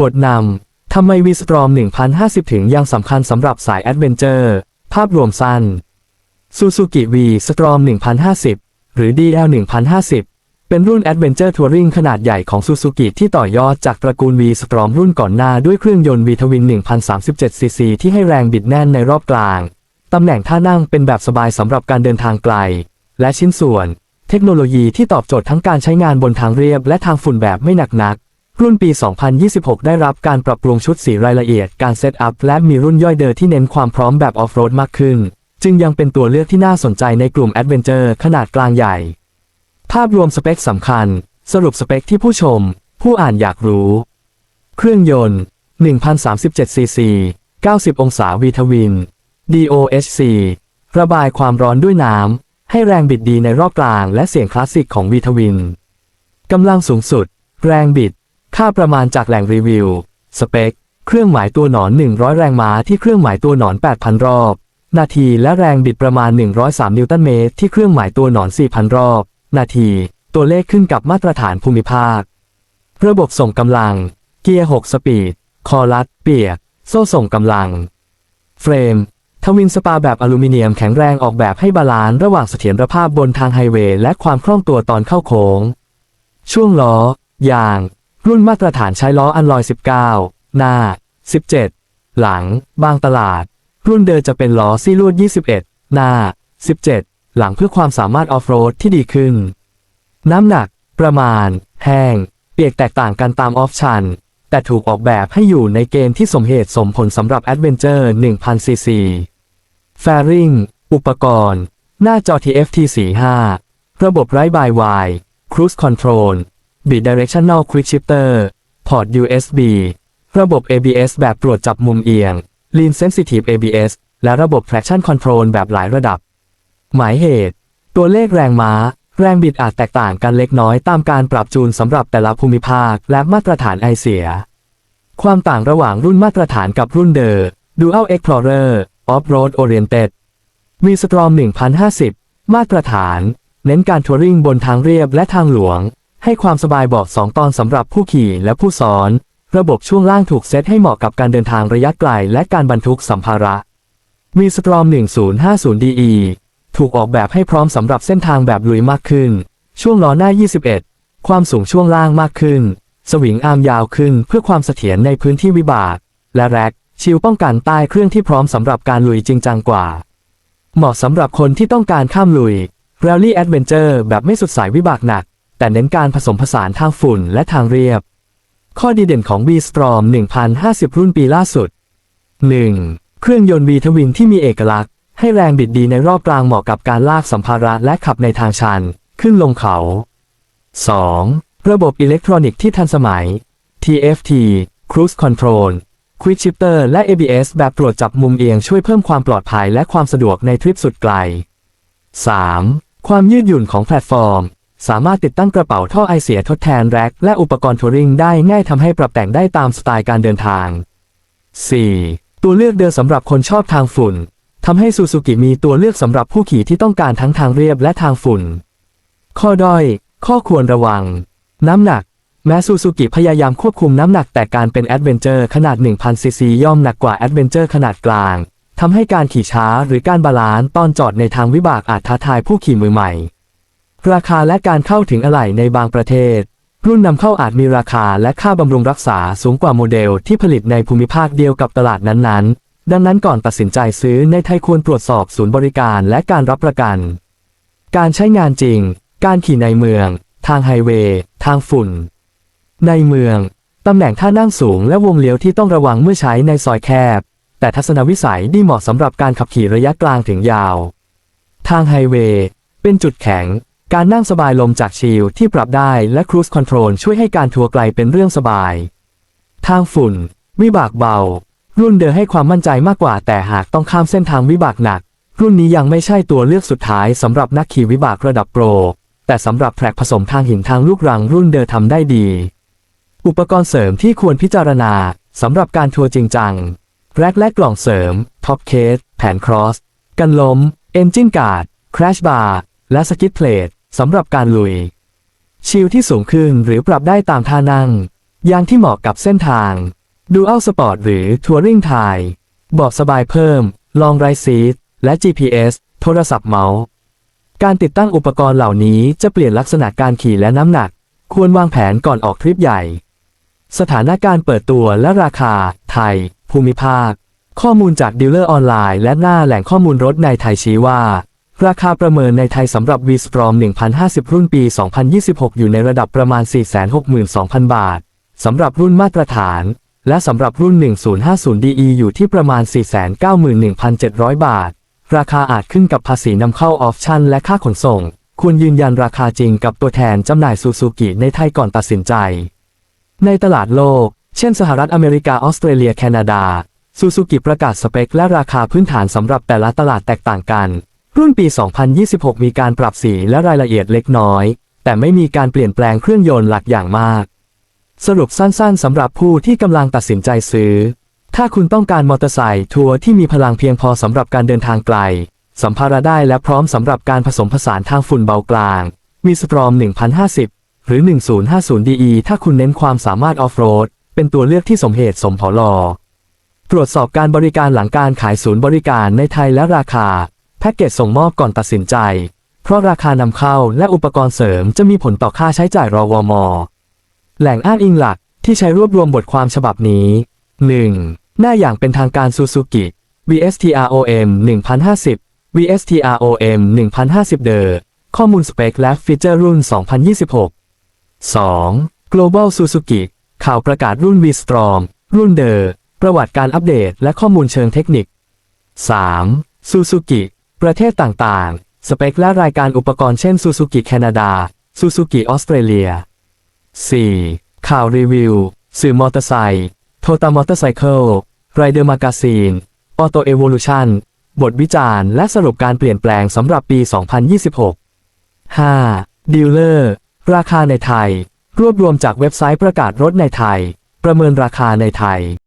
บทนำทำไมวีสตรอม 1050 ถึงยังสำคัญสำหรับสายแอดเวนเจอร์ ภาพรวมสั้นซูซูกิวีสตรอม1050 หรือ DL 1050 เป็นรุ่น Adventure Touring ขนาดใหญ่ของซูซูกิที่ต่อยอดจากตระกูล V Strom รุ่นก่อนหน้าด้วยเครื่องยนต์ V ทวิน1037ซีซีที่ให้แรงบิดแน่นในรอบกลาง ตำแหน่งท่านั่งเป็นแบบสบายสำหรับการเดินทางไกล และชิ้นส่วน เทคโนโลยีที่ตอบโจทย์ทั้งการใช้งานบนทางเรียบและทางฝุ่นแบบไม่หนักหนัก รุ่นปี 2026 ได้รับการปรับปรุงชุดสีรายละเอียด การเซตอัพ และมีรุ่นย่อยเดอร์ที่เน้นความพร้อมแบบออฟโรดมากขึ้น จึงยังเป็นตัวเลือกที่น่าสนใจในกลุ่มแอดเวนเจอร์ขนาดกลางใหญ่ ภาพรวมสเปคสำคัญ สรุปสเปคที่ผู้ชม ผู้อ่านอยากรู้ เครื่องยนต์ 1037 ซีซี 90 องศาวีทวิน DOHC ระบายความร้อนด้วยน้ำ ให้แรงบิดดีในรอบกลางและเสียงคลาสสิกของวีทวิน กำลังสูงสุด แรงบิด ค่าประมาณจากแหล่งรีวิว สเปค เครื่องหมายตัวหนอน 100 แรงม้าที่เครื่องหมายตัวหนอน 8,000 รอบ นาทีและแรงบิดประมาณ 103 นิวตันเมตรที่เครื่องหมายตัวหนอน 4,000 รอบ นาที ตัวเลขขึ้นกับมาตรฐานภูมิภาค ระบบส่งกำลัง เกียร์ 6 สปีด คอรัด เปียก โซ่ส่งกำลัง เฟรม ทวินสปาแบบอลูมิเนียมแข็งแรงออกแบบให้บาลานซ์ระหว่างเสถียรภาพบนทางไฮเวย์และความคล่องตัวตอนเข้าโค้ง ช่วงล้อ ยาง รุ่นมาตรฐานใช้ล้ออันลอย 19 หน้า 17 หลัง บางตลาด รุ่นเดิมจะเป็นล้อซี่ลวด 21 หน้า 17 หลังเพื่อความสามารถออฟโรดที่ดีขึ้น น้ำหนัก ประมาณ แห้ง เปียกแตกต่างกันตามออฟชัน แต่ถูกออกแบบให้อยู่ในเกณฑ์ที่สมเหตุสมผลสำหรับแอดเวนเจอร์1000ซีซีแฟริงอุปกรณ์ หน้าจอ TFT 45 ระบบไร้บายวาย Cruise Control Bidirectional Quick Shifter พอร์ ต USB ระบบ ABS แบบตรวจจับมุมเอียง Lean Sensitive ABS และระบบ Traction Control แบบหลายระดับ หมายเหตุ ตัวเลขแรงม้า แรงบิดอาจแตกต่างกันเล็กน้อยตามการปรับจูนสำหรับแต่ละภูมิภาคและมาตรฐานไอเสีย ความต่างระหว่างรุ่นมาตรฐานกับรุ่นเดิม Dual Explorer Off-Road Oriented มีสตรอม1050 มาตรฐาน เน้นการทัวริงบนทางเรียบและทางหลวง ให้ความสบายเบอก 2 ตอนสำหรับผู้ขี่และผู้ซ้อน ระบบช่วงล่างถูกเซตให้เหมาะกับการเดินทางระยะไกลและการบรรทุกสัมภาระ มีสตรอม 1050DE ถูกออกแบบให้พร้อมสำหรับเส้นทางแบบลุยมากขึ้น ช่วงล้อหน้า 21 ความสูงช่วงล่างมากขึ้น สวิงอาร์มยาวขึ้นเพื่อความเสถียรในพื้นที่วิบาก และแร็กชิลป้องกันใต้เครื่องที่พร้อมสำหรับการลุยจริงจังกว่า เหมาะสำหรับคนที่ต้องการข้ามลุย Rally Adventure แบบไม่สุดสายวิบากหนัก แต่เน้นการผสมผสานทางฝุ่นและทางเรียบ ข้อดีเด่นของ V-Strom 1050 รุ่นปีล่าสุด 1. เครื่องยนต์ V ทวินที่มีเอกลักษณ์ ให้แรงบิดดีในรอบกลางเหมาะกับการลากสัมภาระและขับในทางชัน ขึ้นลงเขา 2. ระบบอิเล็กทรอนิกส์ที่ทันสมัย TFT Cruise Control Quick Shifter และ ABS แบบตรวจจับมุมเอียงช่วยเพิ่มความปลอดภัยและความสะดวกในทริปสุดไกล 3. ความยืดหยุ่นของแพลตฟอร์ม สามารถติดตั้งกระเป๋าท่อไอเสียทดแทนแร็คและอุปกรณ์ทัวริงได้ง่ายทำให้ปรับแต่งได้ตามสไตล์การเดินทาง 4. ตัวเลือกเดินสำหรับคนชอบทางฝุ่นทำให้ซูซูกิมีตัวเลือกสำหรับผู้ขี่ที่ต้องการทั้งทางเรียบและทางฝุ่น ข้อด้อย ข้อควรระวัง น้ำหนัก แม้ซูซูกิพยายามควบคุมน้ำหนักแต่การเป็นแอดเวนเจอร์ขนาด 1000 ซีซีย่อมหนักกว่าแอดเวนเจอร์ขนาดกลางทำให้การขี่ช้าหรือการบาลานซ์ตอนจอดในทางวิบากอาจท้าทายผู้ขี่มือใหม่ ราคาและการเข้าถึงอะไหล่ในบางประเทศ รุ่นนำเข้าอาจมีราคาและค่าบำรุงรักษาสูงกว่าโมเดลที่ผลิตในภูมิภาคเดียวกับตลาดนั้นๆ ดังนั้นก่อนตัดสินใจซื้อในไทยควรตรวจสอบศูนย์บริการและการรับประกัน การใช้งานจริง การขี่ในเมือง ทางไฮเวย์ทางฝุ่น ในเมือง ตำแหน่งท่านั่งสูงและวงเลี้ยวที่ต้องระวังเมื่อใช้ในซอยแคบ แต่ทัศนวิสัยดีเหมาะสำหรับการขับขี่ระยะกลางถึงยาว ทางไฮเวย์เป็นจุดแข็ง การนั่งสบายลมจากชิลที่ปรับได้และครู i คอนโทรลช่วยให้การทัวร์ไกลเป็นเรื่องสบาย ทางฝุ่น วิบากเบา รุ่นเดิมให้ความมั่นใจมากกว่า แต่หากต้องข้ามเส้นทางวิบากหนัก รุ่นนี้ยังไม่ใช่ตัวเลือกสุดท้ายสำหรับนักขี่วิบากระดับโปร แต่สำหรับแทร็กผสมทางหินทางลูกรังรุ่นเดิมทำได้ดี อุปกรณ์เสริมที่ควรพิจารณาสำหรับการทัวร์จริงจังแร็กและกล่องเสริมท็อปเคสแผ่นครอส กันล้มเอนจินการ์ดคราชบาร์และสกิทเพลท สำหรับการลุย ชิลที่สูงขึ้นหรือปรับได้ตามท่านั่ง ยางที่เหมาะกับเส้นทาง Dual Sport หรือ Touring t i เบาะสบายเพิ่ม Long Ride Seat และ GPS โทรศัพท์เมาส์ การติดตั้งอุปกรณ์เหล่านี้จะเปลี่ยนลักษณะการขี่และน้ำหนัก ควรวางแผนก่อนออกทริปใหญ่ สถานการณ์เปิดตัวและราคา ไทย ภูมิภาค ข้อมูลจากดีลเลอร์ออนไลน์และหน้าแหล่งข้อมูลรถในไทยชี้ว่า ราคาประเมินในไทยสำหรับ v s t r o m 1050 รุ่นปี 2026 อยู่ในระดับประมาณ 462,000 บาท สำหรับรุ่นมาตรฐาน และสำหรับรุ่น 1050DE อยู่ที่ประมาณ 491,700 บาท ราคาอาจขึ้นกับภาษีนำเข้าออฟชั่นและค่าขนส่ง ควรยืนยันราคาจริงกับตัวแทนจำหน่ายซูซูกิในไทยก่อนตัดสินใจ ในตลาดโลก เช่น สหรัฐอเมริกาออสเตรเลียแคนาดาซูซูกิประกาศสเปคและราคาพื้นฐานสำหรับแต่ละตลาดแตกต่างกัน รุ่นปี 2026 มีการปรับสีและรายละเอียดเล็กน้อย แต่ไม่มีการเปลี่ยนแปลงเครื่องยนต์หลักอย่างมาก สรุปสั้นๆสำหรับผู้ที่กำลังตัดสินใจซื้อ ถ้าคุณต้องการมอเตอร์ไซค์ทัวร์ที่มีพลังเพียงพอสำหรับการเดินทางไกล สัมภาระได้และพร้อมสำหรับการผสมผสานทางฝุ่นเบากลาง มีสตรอม 1050 หรือ 1050DE ถ้าคุณเน้นความสามารถออฟโรดเป็นตัวเลือกที่สมเหตุสมผลอตรวจสอบการบริการหลังการขายศูนย์บริการในไทยและราคา พ็กเกจส่งมอบก่อนตัดสินใจ เพราะราคานำเข้าและอุปกรณ์เสริมจะมีผลต่อค่าใช้จ่ายรอวม แหล่งอ้างอิงหลักที่ใช้รวบรวมบทความฉบับนี้ 1. หน้าอย่างเป็นทางการ Suzuki VSTROM 1050 VSTROM 1050เดอข้อมูลสเปคและฟีเจอร์รุ่น 2026 2. Global Suzuki ข่าวประกาศรุ่น V-Strom รุ่นเดอประวัติการอัปเดตและข้อมูลเชิงเทคนิค 3. Suzuki ประเทศต่างๆ สเปคและรายการอุปกรณ์เช่น Suzuki แคนาดา Suzuki ออสเตรเลีย 4. ข่าวรีวิว สื่อมอเตอร์ไซค์โทตามอเตอร์ไซเคิลไรเดอร์มากาซีนออโตเอ o l u t i o n บทวิจารณ์และสรุปการเปลี่ยนแปลงสำหรับปี 2026 5. ดีลเลอร์ ราคาในไทย รวบรวมจากเว็บไซต์ประกาศรถในไทย ประเมินราคาในไทย